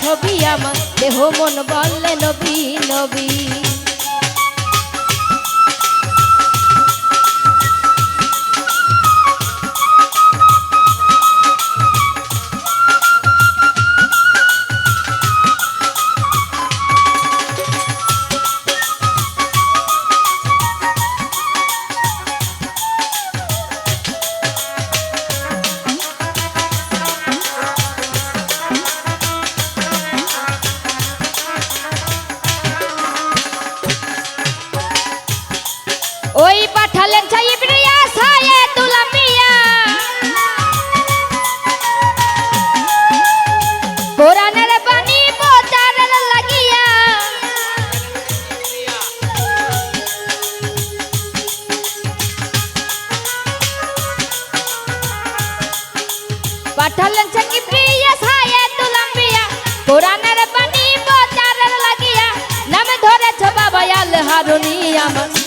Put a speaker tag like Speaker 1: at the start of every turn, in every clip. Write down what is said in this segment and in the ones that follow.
Speaker 1: ছবি আমার। দেহ মন বললে নবী নবী। পাঠালেন সাহেব রিয়া সায়ে তুলামিয়া কোরআনের বাণী প্রচারের লাগিয়া। নামে ধরেছ বাবা আল হারুনি আমার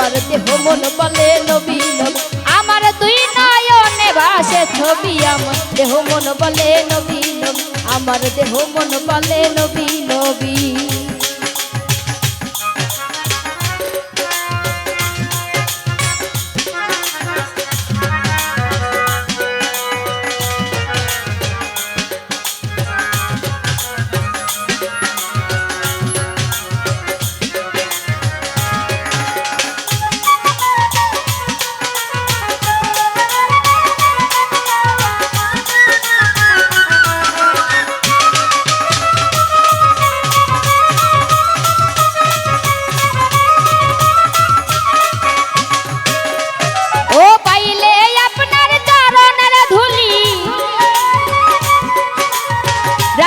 Speaker 1: আমার দেহ মন বলে নবীন নবী। আমার দুই নয়নে ভাসে ছবি আমার দেহ মন বলে নবী নবী।